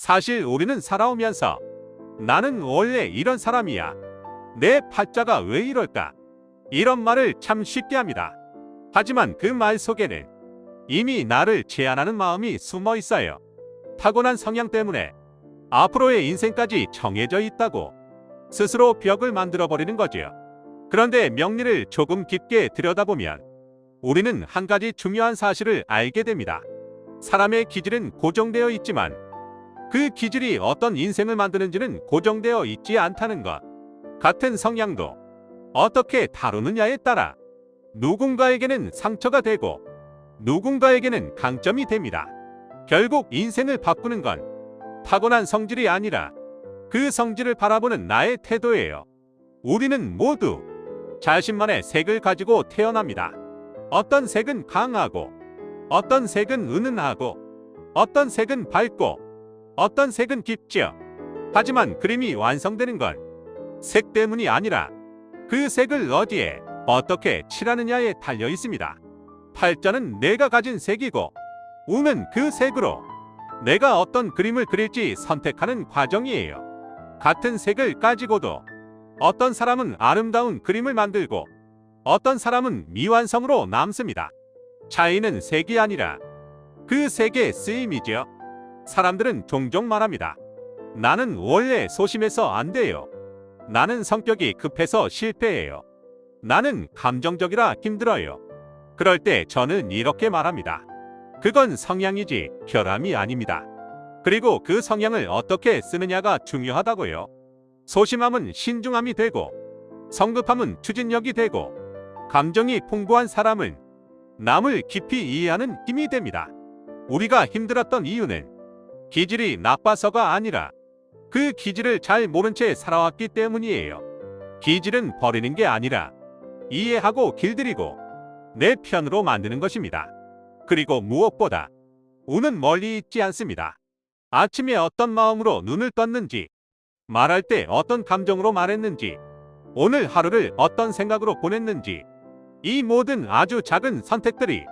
사실 우리는 살아오면서 나는 원래 이런 사람이야. 내 팔자가 왜 이럴까? 이런 말을 참 쉽게 합니다. 하지만 그 말 속에는 이미 나를 제한하는 마음이 숨어 있어요. 타고난 성향 때문에 앞으로의 인생까지 정해져 있다고 스스로 벽을 만들어 버리는 거지요. 그런데 명리를 조금 깊게 들여다보면 우리는 한 가지 중요한 사실을 알게 됩니다. 사람의 기질은 고정되어 있지만 그 기질이 어떤 인생을 만드는지는 고정되어 있지 않다는 것. 같은 성향도 어떻게 다루느냐에 따라 누군가에게는 상처가 되고 누군가에게는 강점이 됩니다. 결국 인생을 바꾸는 건 타고난 성질이 아니라 그 성질을 바라보는 나의 태도예요. 우리는 모두 자신만의 색을 가지고 태어납니다. 어떤 색은 강하고, 어떤 색은 은은하고, 어떤 색은 밝고, 어떤 색은 깊죠. 하지만 그림이 완성되는 건 색 때문이 아니라 그 색을 어디에 어떻게 칠하느냐에 달려 있습니다. 팔자는 내가 가진 색이고, 운은 그 색으로 내가 어떤 그림을 그릴지 선택하는 과정이에요. 같은 색을 가지고도 어떤 사람은 아름다운 그림을 만들고 어떤 사람은 미완성으로 남습니다. 차이는 색이 아니라 그 색의 쓰임이죠. 사람들은 종종 말합니다. 나는 원래 소심해서 안 돼요. 나는 성격이 급해서 실패해요. 나는 감정적이라 힘들어요. 그럴 때 저는 이렇게 말합니다. 그건 성향이지 결함이 아닙니다. 그리고 그 성향을 어떻게 쓰느냐가 중요하다고요. 소심함은 신중함이 되고 성급함은 추진력이 되고 감정이 풍부한 사람은 남을 깊이 이해하는 힘이 됩니다. 우리가 힘들었던 이유는 기질이 나빠서가 아니라 그 기질을 잘 모른 채 살아왔기 때문이에요. 기질은 버리는 게 아니라 이해하고 길들이고 내 편으로 만드는 것입니다. 그리고 무엇보다 운은 멀리 있지 않습니다. 아침에 어떤 마음으로 눈을 떴는지, 말할 때 어떤 감정으로 말했는지, 오늘 하루를 어떤 생각으로 보냈는지, 이 모든 아주 작은 선택들이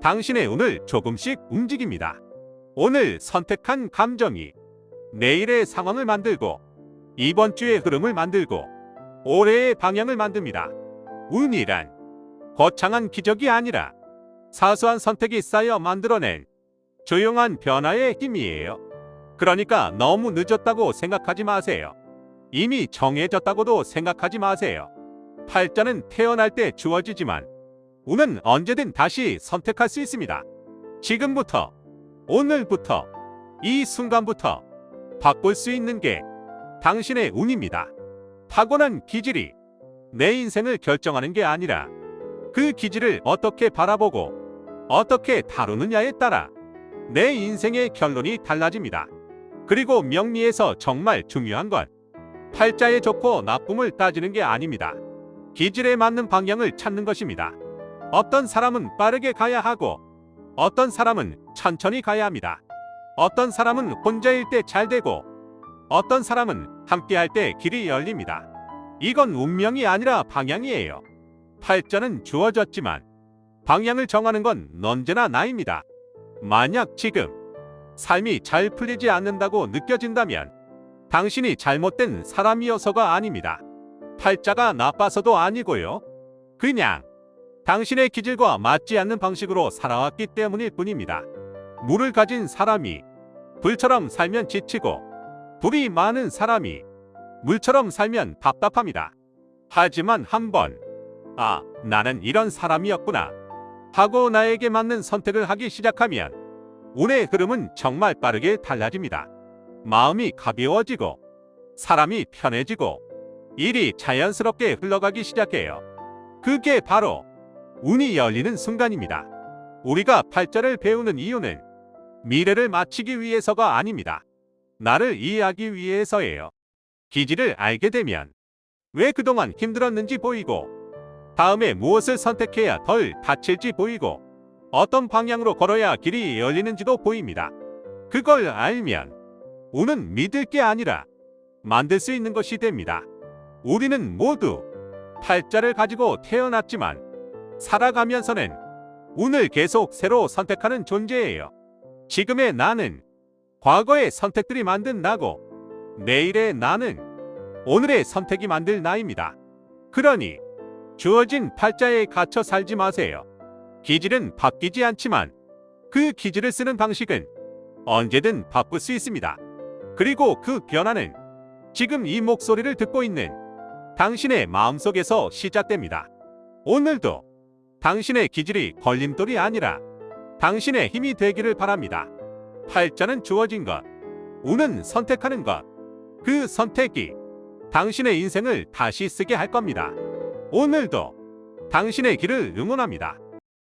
당신의 운을 조금씩 움직입니다. 오늘 선택한 감정이 내일의 상황을 만들고, 이번 주의 흐름을 만들고, 올해의 방향을 만듭니다. 운이란 거창한 기적이 아니라 사소한 선택이 쌓여 만들어낸 조용한 변화의 힘이에요. 그러니까 너무 늦었다고 생각하지 마세요. 이미 정해졌다고도 생각하지 마세요. 팔자는 태어날 때 주어지지만 운은 언제든 다시 선택할 수 있습니다. 지금부터, 오늘부터, 이 순간부터 바꿀 수 있는 게 당신의 운입니다. 타고난 기질이 내 인생을 결정하는 게 아니라 그 기질을 어떻게 바라보고 어떻게 다루느냐에 따라 내 인생의 결론이 달라집니다. 그리고 명리에서 정말 중요한 건 팔자에 좋고 나쁨을 따지는 게 아닙니다. 기질에 맞는 방향을 찾는 것입니다. 어떤 사람은 빠르게 가야 하고 어떤 사람은 천천히 가야 합니다. 어떤 사람은 혼자일 때 잘 되고 어떤 사람은 함께 할 때 길이 열립니다. 이건 운명이 아니라 방향이에요. 팔자는 주어졌지만 방향을 정하는 건 언제나 나입니다. 만약 지금 삶이 잘 풀리지 않는다고 느껴진다면 당신이 잘못된 사람이어서가 아닙니다. 팔자가 나빠서도 아니고요. 그냥 당신의 기질과 맞지 않는 방식으로 살아왔기 때문일 뿐입니다. 물을 가진 사람이 불처럼 살면 지치고 불이 많은 사람이 물처럼 살면 답답합니다. 하지만 한번 아, 나는 이런 사람이었구나 하고 나에게 맞는 선택을 하기 시작하면 운의 흐름은 정말 빠르게 달라집니다. 마음이 가벼워지고 사람이 편해지고 일이 자연스럽게 흘러가기 시작해요. 그게 바로 운이 열리는 순간입니다. 우리가 팔자를 배우는 이유는 미래를 맞추기 위해서가 아닙니다. 나를 이해하기 위해서예요. 기질을 알게 되면 왜 그동안 힘들었는지 보이고 다음에 무엇을 선택해야 덜 다칠지 보이고 어떤 방향으로 걸어야 길이 열리는지도 보입니다. 그걸 알면 운은 믿을 게 아니라 만들 수 있는 것이 됩니다. 우리는 모두 팔자를 가지고 태어났지만 살아가면서는 운을 계속 새로 선택하는 존재예요. 지금의 나는 과거의 선택들이 만든 나고 내일의 나는 오늘의 선택이 만들 나입니다. 그러니 주어진 팔자에 갇혀 살지 마세요. 기질은 바뀌지 않지만 그 기질을 쓰는 방식은 언제든 바꿀 수 있습니다. 그리고 그 변화는 지금 이 목소리를 듣고 있는 당신의 마음속에서 시작됩니다. 오늘도 당신의 기질이 걸림돌이 아니라 당신의 힘이 되기를 바랍니다. 팔자는 주어진 것, 운은 선택하는 것, 그 선택이 당신의 인생을 다시 쓰게 할 겁니다. 오늘도 당신의 길을 응원합니다.